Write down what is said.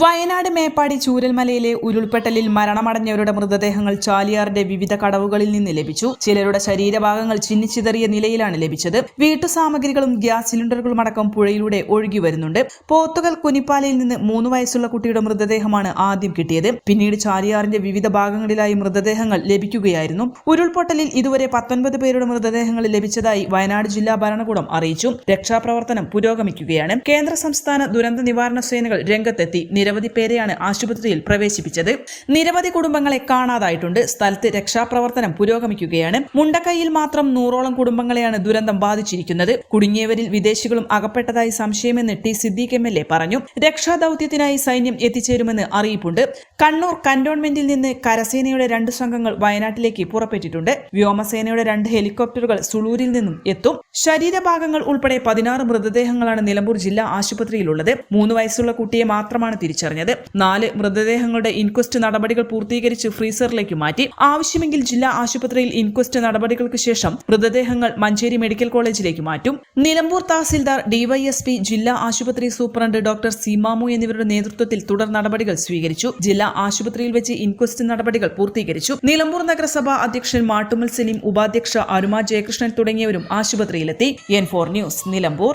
Wayanad Meppadi ചൂരൽമലയിലെ ഉരുൾപൊട്ടലിൽ മരണമടഞ്ഞവരുടെ മൃതദേഹങ്ങൾ ചാലിയാറിന്റെ വിവിധ കടവുകളിൽ നിന്ന് ലഭിച്ചു. ചിലരുടെ ശരീരഭാഗങ്ങൾ ചിന്നിച്ചിതറിയ നിലയിലാണ് ലഭിച്ചത്. വീട്ടു സാമഗ്രികളും ഗ്യാസ് സിലിണ്ടറുകളും അടക്കം പുഴയിലൂടെ ഒഴുകി വരുന്നുണ്ട്. പോത്തുകൽ കുനിപ്പാലയിൽ നിന്ന് മൂന്ന് വയസ്സുള്ള കുട്ടിയുടെ മൃതദേഹമാണ് ആദ്യം കിട്ടിയത്. പിന്നീട് ചാലിയാറിന്റെ വിവിധ ഭാഗങ്ങളിലായി മൃതദേഹങ്ങൾ ലഭിക്കുകയായിരുന്നു. ഉരുൾപൊട്ടലിൽ ഇതുവരെ പത്തൊൻപത് പേരുടെ മൃതദേഹങ്ങൾ ലഭിച്ചതായി വയനാട് ജില്ലാ ഭരണകൂടം അറിയിച്ചു. രക്ഷാപ്രവർത്തനം പുരോഗമിക്കുകയാണ്. കേന്ദ്ര സംസ്ഥാന ദുരന്ത നിവാരണ സേനകൾ രംഗത്തെത്തി നിരവധി പേരെയാണ് ആശുപത്രിയിൽ പ്രവേശിപ്പിച്ചത്. നിരവധി കുടുംബങ്ങളെ കാണാതായിട്ടുണ്ട്. സ്ഥലത്ത് രക്ഷാപ്രവർത്തനം പുരോഗമിക്കുകയാണ്. മുണ്ടക്കൈയിൽ മാത്രം നൂറോളം കുടുംബങ്ങളെയാണ് ദുരന്തം ബാധിച്ചിരിക്കുന്നത്. കുടുങ്ങിയവരിൽ വിദേശികളും അകപ്പെട്ടതായി സംശയമെന്ന് T Siddique M L A പറഞ്ഞു. രക്ഷാദൌത്യത്തിനായി സൈന്യം എത്തിച്ചേരുമെന്ന് അറിയിപ്പുണ്ട്. കണ്ണൂർ കന്റോൺമെന്റിൽ നിന്ന് കരസേനയുടെ രണ്ട് സംഘങ്ങൾ വയനാട്ടിലേക്ക് പുറപ്പെട്ടിട്ടുണ്ട്. വ്യോമസേനയുടെ രണ്ട് ഹെലികോപ്റ്ററുകൾ സുളൂരിൽ നിന്നും എത്തും. ശരീരഭാഗങ്ങൾ ഉൾപ്പെടെ പതിനാറ് മൃതദേഹങ്ങളാണ് നിലമ്പൂർ ജില്ലാ ആശുപത്രിയിലുള്ളത്. മൂന്ന് വയസ്സുള്ള കുട്ടിയെ മാത്രമാണ് തിരിച്ചറിഞ്ഞത്. നാല് മൃതദേഹങ്ങളുടെ ഇൻക്വസ്റ്റ് നടപടികൾ പൂർത്തീകരിച്ച് ഫ്രീസറിലേക്ക് മാറ്റി. ആവശ്യമെങ്കിൽ ജില്ലാ ആശുപത്രിയിൽ ഇൻക്വസ്റ്റ് നടപടികൾക്ക് ശേഷം മൃതദേഹങ്ങൾ മഞ്ചേരി മെഡിക്കൽ കോളേജിലേക്ക് മാറ്റും. നിലമ്പൂർ തഹസിൽദാർ ഡിവൈഎസ്പി ജില്ലാ ആശുപത്രി സൂപ്രണ്ട് ഡോക്ടർ സീമാമു എന്നിവരുടെ നേതൃത്വത്തിൽ തുടർ നടപടികൾ സ്വീകരിച്ചു. ജില്ലാ ആശുപത്രിയിൽ വെച്ച് ഇൻക്വസ്റ്റ് നടപടികൾ പൂർത്തീകരിച്ചു. നിലമ്പൂർ നഗരസഭ അധ്യക്ഷൻ മാട്ടുമൽ സലീം ഉപാധ്യക്ഷ അരുമ ജയകൃഷ്ണൻ തുടങ്ങിയവരും ആശുപത്രിയിലെത്തി. N four news Nilambur.